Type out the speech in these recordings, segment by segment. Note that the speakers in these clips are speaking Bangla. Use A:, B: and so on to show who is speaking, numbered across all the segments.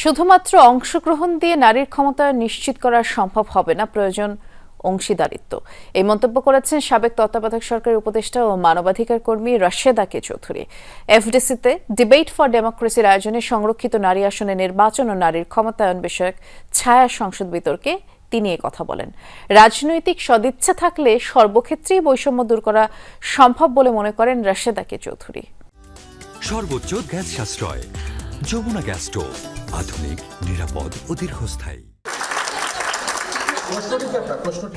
A: শুধুমাত্র অংশগ্রহণ দিয়ে নারীর ক্ষমতা নিশ্চিত করা সম্ভব হবে না, প্রয়োজন অংশীদারিত্ব। এই মন্তব্য করেছেন সাবেক তত্ত্বাবধায়ক সরকারের উপদেষ্টা ও মানবাধিকার কর্মী রাশেদা কে চৌধুরী। এফডিসিতে ডিবেট ফর ডেমোক্রেসির আয়োজনে সংরক্ষিত নারী আসনে নির্বাচন ও নারীর ক্ষমতায়ন বিষয়ক ছায়া সংসদ বিতর্কে তিনি কথা বলেন। রাজনৈতিক সদিচ্ছা থাকলে সর্বক্ষেত্রেই বৈষম্য দূর করা সম্ভব বলে মনে করেন রাশেদা কে চৌধুরী।
B: সর্বোচ্চ গ্যাস সাশ্রয়। যমুনা গ্যাস স্টোভ আধুনিক নিরাপদ ও দীর্ঘস্থায়ী।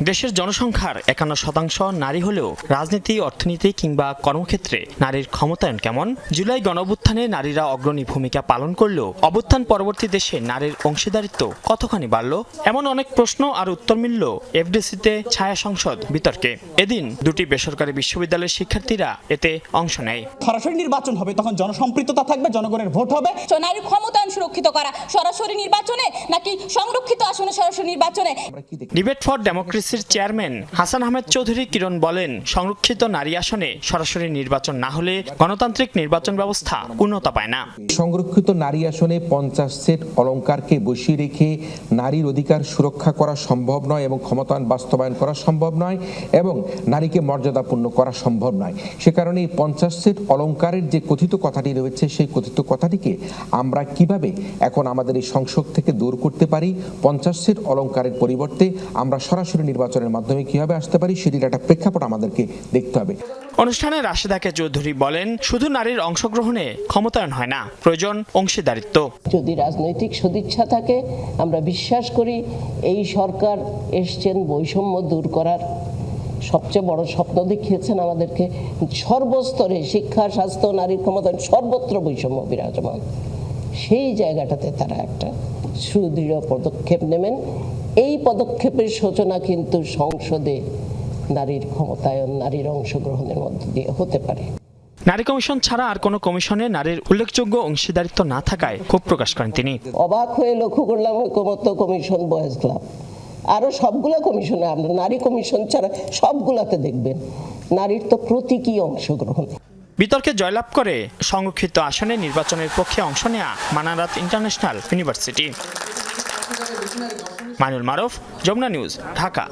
C: দেশের জনসংখ্যার একান্ন শতাংশ নারী হলেও রাজনীতি অর্থনীতি কিংবা কর্মক্ষেত্রে নারীর ক্ষমতায়ন কেমন? জুলাই গণঅভ্যুত্থানে নারীরা অগ্রণী ভূমিকা পালন করলেও অভ্যুত্থান পরবর্তী দেশে নারীর অংশীদারিত্ব কতখানি বাড়ল? এমন অনেক প্রশ্ন আর উত্তর মিলল এফডিসিতে ছায়া সংসদ বিতর্কে। এদিন দুটি বেসরকারি বিশ্ববিদ্যালয়ের শিক্ষার্থীরা এতে অংশ নেয়।
D: সরাসরি নির্বাচন হবে তখন জনসম্পৃক্ততা থাকবে জনগণের ভোট হবে।
E: নারীর ক্ষমতায়ন সুরক্ষিত করা সরাসরি নির্বাচনে নাকি সংরক্ষিত আসনে সরাসরি নির্বাচনে?
C: ডিবেট ফর ডেমোক্রেসির চেয়ারম্যান হাসান আহমেদ চৌধুরী কিরণ বলেন সংরক্ষিত নারী আসনে সরাসরি নির্বাচন না হলে গণতান্ত্রিক নির্বাচন ব্যবস্থা পূর্ণতা পায় না।
F: সংরক্ষিত নারী আসনে পঞ্চাশ সেট অলঙ্কারকে বসিয়ে রেখে নারীর অধিকার সুরক্ষা করা সম্ভব নয় এবং ক্ষমতায়ন বাস্তবায়ন করা সম্ভব নয় এবং নারীকে মর্যাদাপূর্ণ করা সম্ভব নয়। সে কারণে এই পঞ্চাশ সেট অলঙ্কারের যে কথিত কথাটি রয়েছে সেই কথিত কথাটিকে আমরা কীভাবে এখন আমাদের এই সংসদ থেকে দূর করতে পারি? পঞ্চাশ সেট অলংকারের পরিবর্তে আমরা সরাসরি নির্বাচনের মাধ্যমে কীভাবে আসতে পারি সেটির একটা প্রেক্ষাপট আমাদেরকে দেখতে হবে।
C: অনুষ্ঠানে রাশেদাকে চৌধুরী বলেন শুধু নারীর অংশগ্রহণে ক্ষমতায়ন হয় না প্রয়োজন অংশীদারিত্ব।
G: যদি রাজনৈতিক সদিচ্ছা থাকে আমরা বিশ্বাস করি এই সরকার এসছেন বৈষম্য দূর করার। সবচেয়ে বড় স্বপ্ন দেখিয়েছেন আমাদেরকে সর্বস্তরে শিক্ষা স্বাস্থ্য নারীর ক্ষমতা সর্বত্র বৈষম্য বিরাজমান। সেই জায়গাটাতে তারা একটা সুদৃঢ় পদক্ষেপ নেবেন। এই পদক্ষেপের সূচনা কিন্তু সংসদে নারীর ক্ষমতায়ন নারীর অংশগ্রহণের মধ্য দিয়ে হতে পারে।
C: নারী কমিশন ছাড়া আর কোনো কমিশনে নারীর উল্লেখযোগ্য অংশীদারিত্ব না থাকায় ক্ষোভ প্রকাশ করেন তিনি।
G: অবাক হয়ে লক্ষ্য করলাম ঐকমত্য কমিশন বয়েজ ক্লাব। আরও সবগুলো কমিশনে আমরা নারী কমিশন ছাড়া সবগুলাতে দেখবেন নারীর তো প্রতীকী অংশগ্রহণ।
C: বিতর্কে জয়লাভ করে সংরক্ষিত আসনে নির্বাচনের পক্ষে অংশ নেয়া Manarat international university. Mainul Maruf Jamuna news Dhaka.